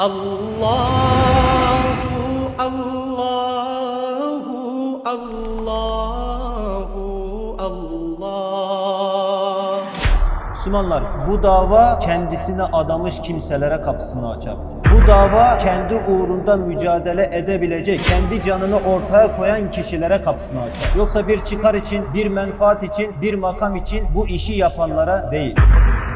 Allahu Allahu Allahu Allah Müslümanlar bu dava kendisine adamış kimselere kapısını açar. Bu dava kendi uğrunda mücadele edebilecek, kendi canını ortaya koyan kişilere kapısını açar. Yoksa bir çıkar için, bir menfaat için, bir makam için bu işi yapanlara değil.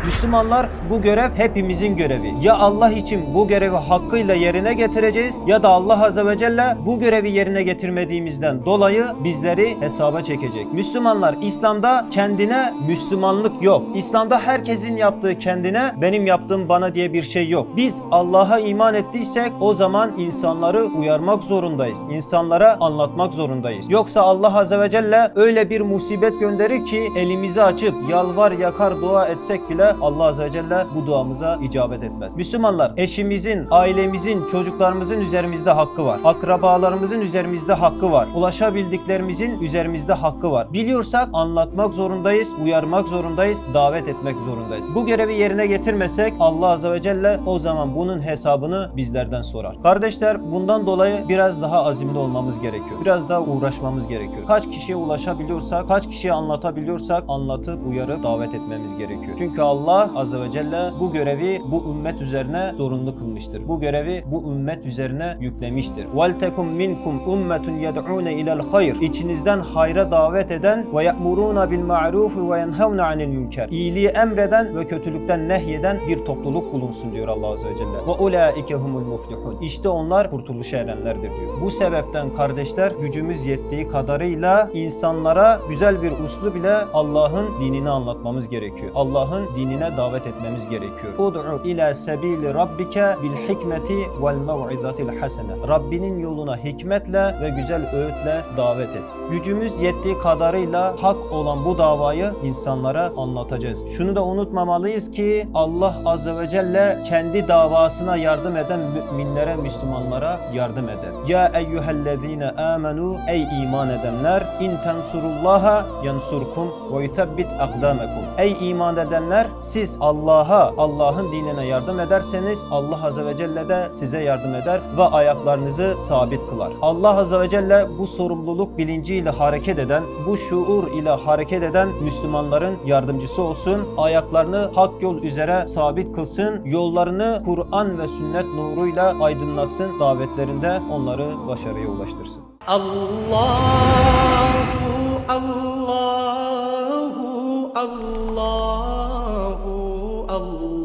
Müslümanlar bu görev hepimizin görevi. Ya Allah için bu görevi hakkıyla yerine getireceğiz ya da Allah Azze ve Celle bu görevi yerine getirmediğimizden dolayı bizleri hesaba çekecek. Müslümanlar İslam'da kendine Müslümanlık yok. İslam'da herkesin yaptığı kendine benim yaptığım bana diye bir şey yok. Biz Allah'a iman ettiysek o zaman insanları uyarmak zorundayız. İnsanlara anlatmak zorundayız. Yoksa Allah Azze ve Celle öyle bir musibet gönderir ki elimizi açıp yalvar yakar dua etsek bile Allah Azze ve Celle bu duamıza icabet etmez. Müslümanlar eşimizin, ailemizin, çocuklarımızın üzerimizde hakkı var. Akrabalarımızın üzerimizde hakkı var. Ulaşabildiklerimizin üzerimizde hakkı var. Biliyorsak anlatmak zorundayız, uyarmak zorundayız, davet etmek zorundayız. Bu görevi yerine getirmesek Allah Azze ve Celle o zaman bunun hesabını bizlerden sorar. Kardeşler bundan dolayı biraz daha azimli olmamız gerekiyor. Biraz daha uğraşmamız gerekiyor. Kaç kişiye ulaşabiliyorsak, kaç kişiye anlatabiliyorsak anlatıp uyarıp davet etmemiz gerekiyor. Çünkü Allah Azze ve Celle bu görevi bu ümmet üzerine zorunlu kılmıştır. Bu görevi bu ümmet üzerine yüklemiştir. وَلْتَكُمْ مِنْكُمْ اُمَّةٌ يَدْعُونَ اِلَى الْخَيْرِ İçinizden hayra davet eden ve يَأْمُرُونَ بِالْمَعْرُوفِ وَيَنْهَوْنَ عَنِ الْمُنْكَرِ İyiliği emreden ve kötülükten nehyeden bir topluluk bulunsun diyor Allah Azze ve Celle. وَاُولَٰئِكَ هُمُ الْمُفْلِحُونَ İşte onlar kurtuluşa erenlerdir diyor. Bu sebepten kardeşler gücümüz yettiği kadarıyla insanlara güzel bir uslu bile Allah'ın dinini anlatmamız gerekiyor. Allah'ın dinine davet etmemiz gerekiyor. Ud'u ila sebili rabbike bil hikmeti vel mev'izatil hasene. Rabbinin yoluna hikmetle ve güzel öğütle davet et. Gücümüz yettiği kadarıyla hak olan bu davayı insanlara anlatacağız. Şunu da unutmamalıyız ki Allah azze ve celle kendi davasına yardım eden müminlere, Müslümanlara yardım eder. Ya eyyühellezine amenu ey iman edenler in tensurullaha yansurkum ve yusabbit akdamekum. Ey iman edenler siz Allah'a, Allah'ın dinine yardım ederseniz Allah azze ve celle de size yardım eder ve ayaklarınızı sabit kılar. Allah azze ve celle bu sorumluluk bilinciyle hareket eden, bu şuur ile hareket eden Müslümanların yardımcısı olsun. Ayaklarını hak yol üzere sabit kılsın. Yollarını Kur'an ve sünnet nuruyla aydınlatsın. Davetlerinde onları başarıya ulaştırsın. Allahu Allahu Allah الله